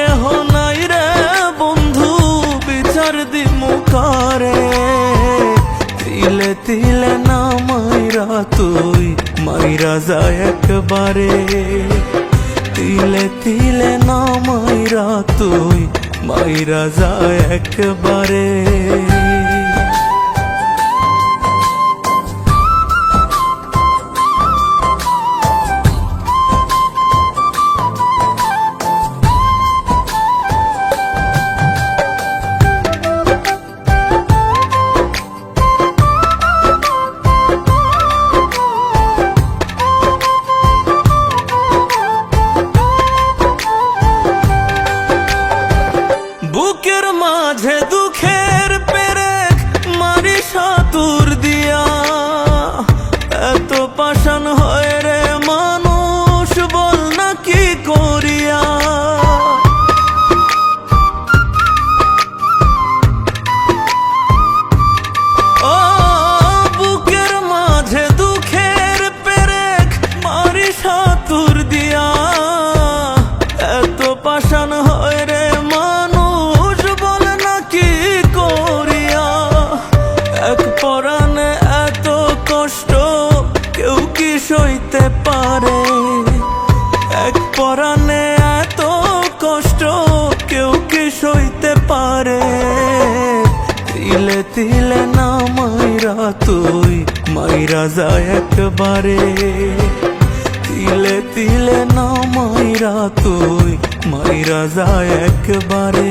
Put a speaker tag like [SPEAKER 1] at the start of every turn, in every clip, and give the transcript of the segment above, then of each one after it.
[SPEAKER 1] কেহ নাই রে বন্ধু, বিচার দি মুকারে তিলে তিলে না মাইরা তুই, মাইরা যায় একবারে। তিলে তিলে না মাইরা তুই, মাইরা যায় একবারে। পরাণে এত কষ্ট, কেউ কি সইতে পারে? এক পরাণে এত কষ্ট, কেউ কি সইতে পারে? তিলে তিলে না মাইরা তুই, মাইরা যায় একবারে। তিলে তিলে না মাইরা তুই, মাইরা যায় একবারে।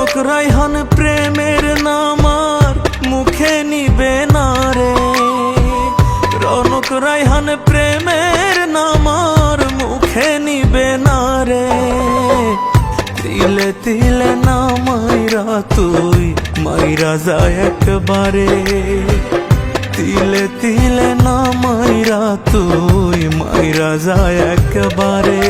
[SPEAKER 1] রাইহান প্রেমের নামার মুখে নিবে না রে। তিলে তিলে না মাইরা তুই, মাইরা যায় একবারে। তিলে তিলে না মাইরা তুই, মাইরা যায় একবারে।